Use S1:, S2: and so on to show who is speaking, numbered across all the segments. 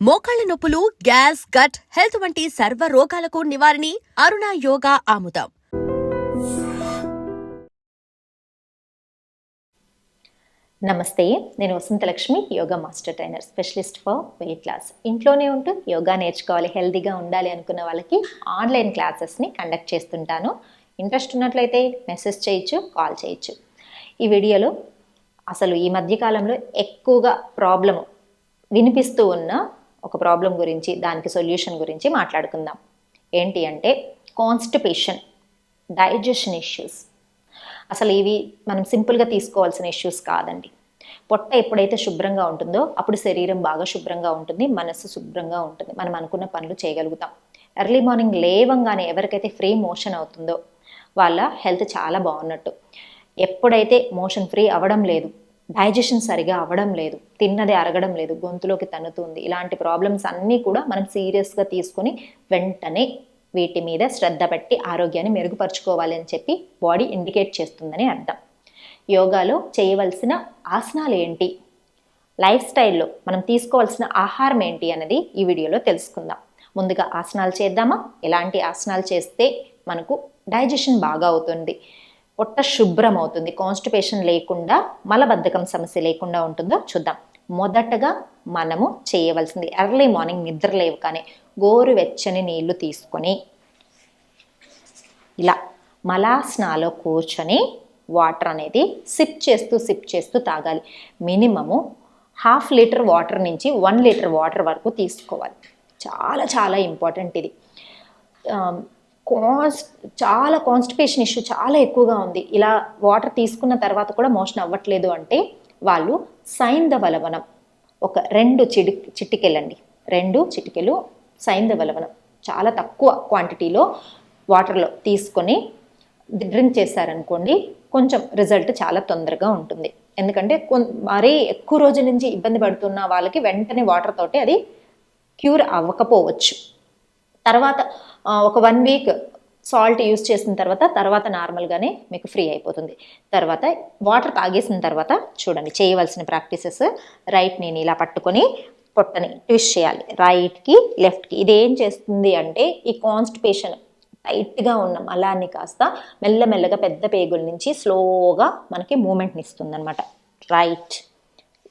S1: మోకాళ్ళ నొప్పులు gas gut health వంటి సర్వ రోగాలకు నివారణి అరుణ యోగా ఆముదం.
S2: నమస్తే నేను Vasanthalakshmi yoga master trainer specialist for weight loss. ఇంట్లోనే ఉంటూ యోగా నేర్చుకోవాలి హెల్దీగా ఉండాలి అనుకున్న వాళ్ళకి ఆన్లైన్ క్లాసెస్ని కండక్ట్ చేస్తుంటాను. ఇంట్రెస్ట్ ఉన్నట్లయితే మెసేజ్ చేయొచ్చు కాల్ చేయొచ్చు. ఈ వీడియోలో అసలు ఈ మధ్యకాలంలో ఎక్కువగా ప్రాబ్లము వినిపిస్తూ ఉన్న ఒక ప్రాబ్లం గురించి దానికి సొల్యూషన్ గురించి మాట్లాడుకుందాం. ఏంటి అంటే కాన్స్టిపేషన్ డైజెషన్ ఇష్యూస్ అసలు ఇవి మనం సింపుల్గా తీసుకోవాల్సిన ఇష్యూస్ కాదండి. పొట్ట ఎప్పుడైతే శుభ్రంగా ఉంటుందో అప్పుడు శరీరం బాగా శుభ్రంగా ఉంటుంది మనస్సు శుభ్రంగా ఉంటుంది. మనం అనుకున్న పనులు చేయగలుగుతాం. ఎర్లీ మార్నింగ్ లేవంగానే ఎవరికైతే ఫ్రీ మోషన్ అవుతుందో వాళ్ళ హెల్త్ చాలా బాగున్నట్టు. ఎప్పుడైతే మోషన్ ఫ్రీ అవ్వడం లేదు డైజెషన్ సరిగా అవ్వడం లేదు. తిన్నది అరగడం లేదు. గొంతులోకి తన్నుతుంది. ఇలాంటి ప్రాబ్లమ్స్ అన్నీ కూడా మనం సీరియస్గా తీసుకొని వెంటనే వీటి మీద శ్రద్ధ పెట్టి ఆరోగ్యాన్ని మెరుగుపరుచుకోవాలి అని చెప్పి బాడీ ఇండికేట్ చేస్తుందని అర్థం. యోగాలో చేయవలసిన ఆసనాలు ఏంటి? లైఫ్ స్టైల్లో మనం తీసుకోవాల్సిన ఆహారం ఏంటి అనేది ఈ వీడియోలో తెలుసుకుందాం. ముందుగా ఆసనాలు చేద్దామా? ఎలాంటి ఆసనాలు చేస్తే మనకు డైజెషన్ బాగా అవుతుంది? పొట్ట శుభ్రం అవుతుంది కాన్స్టిపేషన్ లేకుండా మలబద్ధకం సమస్య లేకుండా ఉంటుందో చూద్దాం. మొదటగా మనము చేయవలసింది ఎర్లీ మార్నింగ్ నిద్ర లేవగానే గోరువెచ్చని నీళ్ళు తీసుకొని ఇలా మలాస్నాలో కూర్చొని వాటర్ అనేది సిప్ చేస్తూ సిప్ చేస్తూ తాగాలి. మినిమము హాఫ్ లీటర్ వాటర్ నుంచి వన్ లీటర్ వాటర్ వరకు తీసుకోవాలి. చాలా చాలా ఇంపార్టెంట్ ఇది. కాన్స్ చాలా కాన్స్టిపేషన్ ఇష్యూ చాలా ఎక్కువగా ఉంది. ఇలా వాటర్ తీసుకున్న తర్వాత కూడా మోషన్ అవ్వట్లేదు అంటే వాళ్ళు సైంధవలవనం. ఒక రెండు చిడి చిటికెళ్ళండి రెండు చిటికెలు సైంధవలవనం. చాలా తక్కువ క్వాంటిటీలో వాటర్లో తీసుకొని డ్రింక్ చేశారనుకోండి కొంచెం రిజల్ట్ చాలా తొందరగా ఉంటుంది. ఎందుకంటే మరీ ఎక్కువ రోజుల నుంచి ఇబ్బంది పడుతున్న వాళ్ళకి వెంటనే వాటర్ తోటి అది క్యూర్ అవ్వకపోవచ్చు. తర్వాత ఒక వన్ వీక్ సాల్ట్ యూస్ చేసిన తర్వాత తర్వాత నార్మల్గానే మీకు ఫ్రీ అయిపోతుంది. తర్వాత వాటర్ తాగేసిన తర్వాత చూడండి చేయవలసిన ప్రాక్టీసెస్ రైట్ నేను ఇలా పట్టుకొని పొట్టని ట్విస్ట్ చేయాలి. రైట్కి లెఫ్ట్కి ఇదేం చేస్తుంది అంటే ఈ కాన్స్టిపేషన్ టైట్గా ఉన్న మలాన్ని కాస్త మెల్లమెల్లగా పెద్ద పేగుల నుంచి స్లోగా మనకి మూమెంట్ని ఇస్తుంది అనమాట రైట్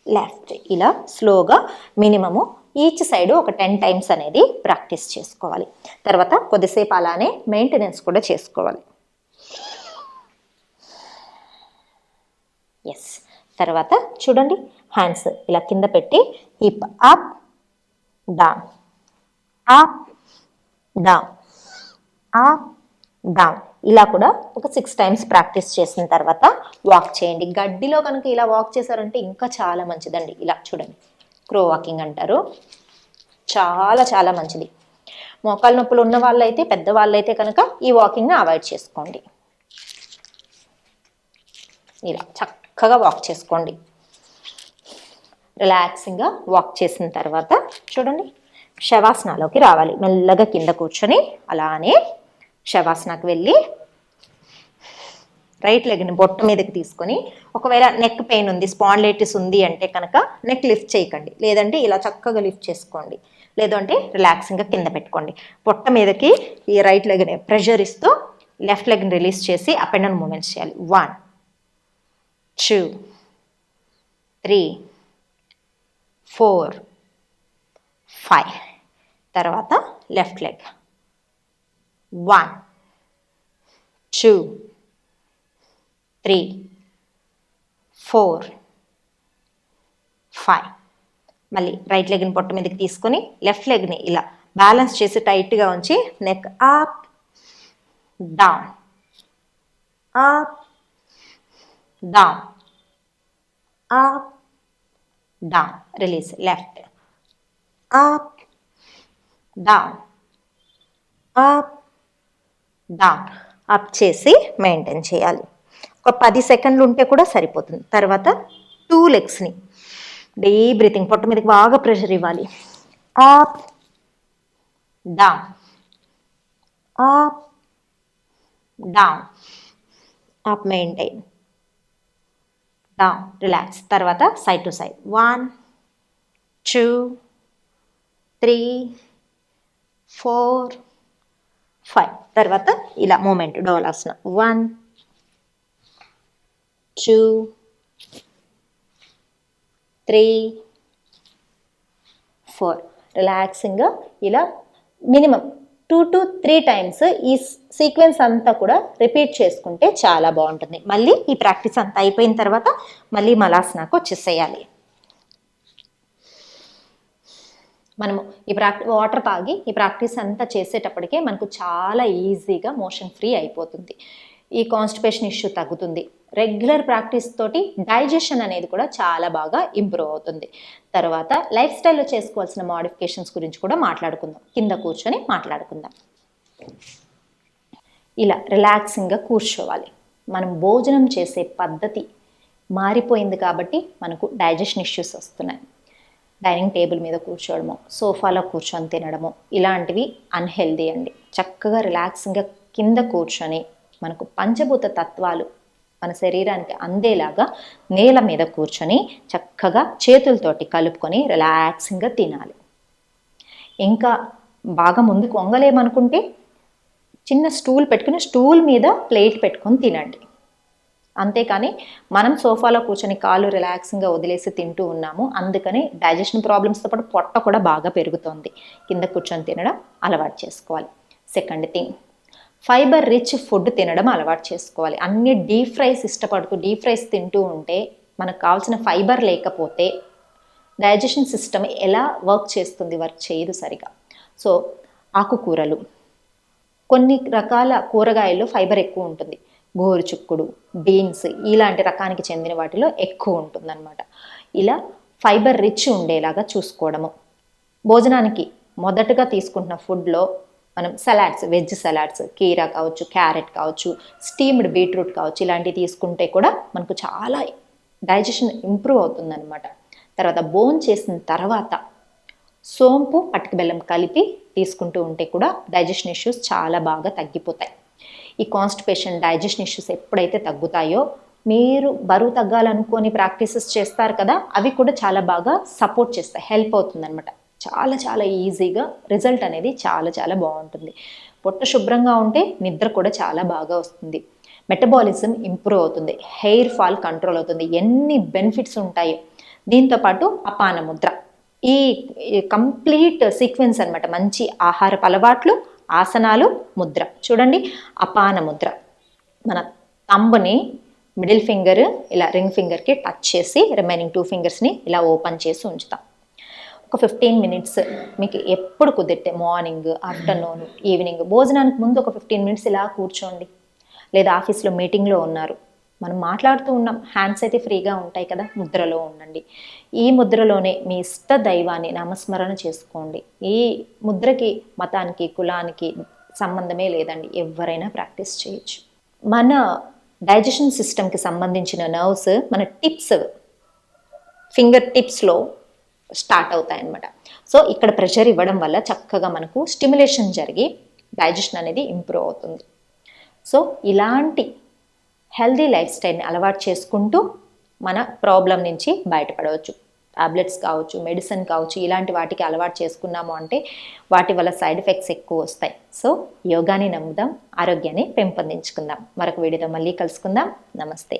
S2: లెఫ్ట్ ఇలా స్లోగా మినిమము ఈచ్ సైడ్ ఒక టెన్ టైమ్స్ అనేది ప్రాక్టీస్ చేసుకోవాలి. తర్వాత కొద్దిసేపు అలానే మెయింటెనెన్స్ కూడా చేసుకోవాలి. ఎస్ తర్వాత చూడండి హ్యాండ్స్ ఇలా కింద పెట్టి hip up down up down up down ఇలా కూడా ఒక సిక్స్ టైమ్స్ ప్రాక్టీస్ చేసిన తర్వాత వాక్ చేయండి. గడ్డిలో కనుక ఇలా వాక్ చేశారంటే ఇంకా చాలా మంచిదండి. ఇలా చూడండి. క్రో వాకింగ్ అంటారు. చాలా చాలా మంచిది. మోకాలు నొప్పులు ఉన్న వాళ్ళైతే పెద్దవాళ్ళు అయితే కనుక ఈ వాకింగ్ని అవాయిడ్ చేసుకోండి. ఇలా చక్కగా వాక్ చేసుకోండి. రిలాక్సింగ్గా వాక్ చేసిన తర్వాత చూడండి శవాసనాలోకి రావాలి. మెల్లగా కింద కూర్చొని అలానే శవాసనకు వెళ్ళి రైట్ లెగ్ని బొట్ట మీదకి తీసుకొని ఒకవేళ నెక్ పెయిన్ ఉంది స్పాండ్లైటిస్ ఉంది అంటే కనుక నెక్ లిఫ్ట్ చేయకండి. లేదంటే ఇలా చక్కగా లిఫ్ట్ చేసుకోండి. లేదంటే రిలాక్సింగ్గా కింద పెట్టుకోండి. పొట్ట మీదకి ఈ రైట్ లెగ్ని ప్రెషర్ ఇస్తూ లెఫ్ట్ లెగ్ని రిలీజ్ చేసి అప్ అండ్ డౌన్ మూమెంట్స్ చేయాలి. One two three four five తర్వాత left leg one two three four five. మళ్ళీ రైట్ లెగ్ని పొట్ట మీదకి తీసుకొని లెఫ్ట్ లెగ్ని ఇలా బ్యాలెన్స్ చేసి టైట్గా ఉంచి neck up down. Up down. Up down. Release. Left. Up down. Up down. Up చేసి మెయింటైన్ చేయాలి. ఒక పది సెకండ్లు ఉంటే కూడా సరిపోతుంది. తర్వాత టూ లెగ్స్ని డీప్ బ్రీతింగ్ పొట్ట మీదకి బాగా ప్రెషర్ ఇవ్వాలి. Up down up down up maintain down relax తర్వాత side to side one two three four five తర్వాత ఇలా movement Dolasana one two, three four రిలాక్సింగ్గా ఇలా minimum two to three times ఈ sequence అంతా కూడా రిపీట్ చేసుకుంటే చాలా బాగుంటుంది. మళ్ళీ ఈ ప్రాక్టీస్ అంతా అయిపోయిన తర్వాత మళ్ళీ మలాసనాకు వచ్చేసేయాలి. మనము ఈ ప్రాక్టీ వాటర్ తాగి ఈ ప్రాక్టీస్ అంతా చేసేటప్పటికే మనకు చాలా ఈజీగా మోషన్ ఫ్రీ అయిపోతుంది. ఈ కాన్స్టిపేషన్ ఇష్యూ తగ్గుతుంది. రెగ్యులర్ ప్రాక్టీస్ తోటి డైజెషన్ అనేది కూడా చాలా బాగా ఇంప్రూవ్ అవుతుంది. తర్వాత లైఫ్ స్టైల్లో చేసుకోవాల్సిన మాడిఫికేషన్స్ గురించి కూడా మాట్లాడుకుందాం. కింద కూర్చొని మాట్లాడుకుందాం. ఇలా రిలాక్సింగ్గా కూర్చోవాలి. మనం భోజనం చేసే పద్ధతి మారిపోయింది కాబట్టి మనకు డైజెషన్ ఇష్యూస్ వస్తున్నాయి. డైనింగ్ టేబుల్ మీద కూర్చోవడము సోఫాలో కూర్చొని తినడము ఇలాంటివి అన్హెల్దీ అండి. చక్కగా రిలాక్సింగ్గా కింద కూర్చొని మనకు పంచభూత తత్వాలు మన శరీరానికి అందేలాగా నేల మీద కూర్చొని చక్కగా చేతులతోటి కలుపుకొని రిలాక్సింగ్గా తినాలి. ఇంకా బాగా ముందుకు వంగలేమనుకుంటే చిన్న స్టూల్ పెట్టుకుని స్టూల్ మీద ప్లేట్ పెట్టుకొని తినండి. అంతేకాని మనం సోఫాలో కూర్చొని కాళ్ళు రిలాక్సింగ్గా వదిలేసి తింటూ ఉన్నాము అందుకని డైజెషన్ ప్రాబ్లమ్స్తో పాటు పొట్ట కూడా బాగా పెరుగుతుంది. కింద కూర్చొని తినడం అలవాటు చేసుకోవాలి. Second thing fibre rich food తినడం అలవాటు చేసుకోవాలి. అన్ని డీప్ ఫ్రైస్ ఇష్టపడుతూ డీప్ ఫ్రైస్ తింటూ ఉంటే మనకు కావాల్సిన ఫైబర్ లేకపోతే డైజెషన్ సిస్టమ్ ఎలా వర్క్ చేస్తుంది? వర్క్ చేయదు సరిగా. సో ఆకుకూరలు. కొన్ని రకాల కూరగాయల్లో ఫైబర్ ఎక్కువ ఉంటుంది. గోరుచుక్కుడు బీన్స్ ఇలాంటి రకానికి చెందిన వాటిలో ఎక్కువ ఉంటుందన్నమాట. ఇలా ఫైబర్ రిచ్ ఉండేలాగా చూసుకోవడము. భోజనానికి మొదటగా తీసుకుంటున్న ఫుడ్లో మనం సలాడ్స్ వెజ్ సలాడ్స్ కీరా కావచ్చు క్యారెట్ కావచ్చు స్టీమ్డ్ బీట్రూట్ కావచ్చు ఇలాంటివి తీసుకుంటే కూడా మనకు చాలా డైజెషన్ ఇంప్రూవ్ అవుతుందన్నమాట. తర్వాత బోన్ చేసిన తర్వాత సోంపు పటిక బెల్లం కలిపి తీసుకుంటూ ఉంటే కూడా డైజెషన్ ఇష్యూస్ చాలా బాగా తగ్గిపోతాయి. ఈ కాన్స్టిపేషన్ డైజెషన్ ఇష్యూస్ ఎప్పుడైతే తగ్గుతాయో మీరు బరువు తగ్గాలనుకొని ప్రాక్టీసెస్ చేస్తారు కదా అవి కూడా చాలా బాగా సపోర్ట్ చేస్తాయి హెల్ప్ అవుతుందన్నమాట. చాలా చాలా ఈజీగా రిజల్ట్ అనేది చాలా చాలా బాగుంటుంది. పొట్ట శుభ్రంగా ఉంటే నిద్ర కూడా చాలా బాగా వస్తుంది. మెటబాలిజం ఇంప్రూవ్ అవుతుంది. హెయిర్ ఫాల్ కంట్రోల్ అవుతుంది. ఎన్ని బెనిఫిట్స్ ఉంటాయో. దీంతోపాటు అపాన ముద్ర. ఈ కంప్లీట్ సీక్వెన్స్ అనమాట మంచి ఆహారపు అలవాట్లు ఆసనాలు ముద్ర. చూడండి. అపాన ముద్ర. మన తంబుని మిడిల్ ఫింగర్ ఇలా రింగ్ ఫింగర్కి టచ్ చేసి రిమైనింగ్ టూ ఫింగర్స్ని ఇలా ఓపెన్ చేసి ఉంచుతాం. ఒక ఫిఫ్టీన్ మినిట్స్ మీకు ఎప్పుడు కుదిరితే మార్నింగ్ ఆఫ్టర్నూన్ ఈవినింగ్ భోజనానికి ముందు ఒక ఫిఫ్టీన్ మినిట్స్ ఇలా కూర్చోండి. లేదా ఆఫీస్లో మీటింగ్లో ఉన్నారు. మనం మాట్లాడుతూ ఉన్నాం. హ్యాండ్స్ అయితే ఫ్రీగా ఉంటాయి కదా ముద్రలో ఉండండి. ఈ ముద్రలోనే మీ ఇష్ట దైవాన్ని నామస్మరణ చేసుకోండి. ఈ ముద్రకి మతానికి కులానికి సంబంధమే లేదండి. ఎవరైనా ప్రాక్టీస్ చేయొచ్చు. మన డైజెషన్ సిస్టమ్కి సంబంధించిన నర్వ్స్ మన టిప్స్ ఫింగర్ టిప్స్లో స్టార్ట్ అవుతాయి అన్నమాట సో ఇక్కడ ప్రెషర్ ఇవ్వడం వల్ల చక్కగా మనకు స్టిమ్యులేషన్ జరిగి డైజెషన్ అనేది ఇంప్రూవ్ అవుతుంది. సో ఇలాంటి హెల్దీ లైఫ్ స్టైల్ని అలవాటు చేసుకుంటూ మన ప్రాబ్లం నుంచి బయటపడవచ్చు. టాబ్లెట్స్ కావచ్చు మెడిసిన్ కావచ్చు ఇలాంటి వాటికి అలవాటు చేసుకున్నాము అంటే వాటి వల్ల సైడ్ ఎఫెక్ట్స్ ఎక్కువ వస్తాయి. సో యోగాని నమ్ముదాం ఆరోగ్యాన్ని పెంపొందించుకుందాం. మరొక వీడియోతో మళ్ళీ కలుసుకుందాం. నమస్తే.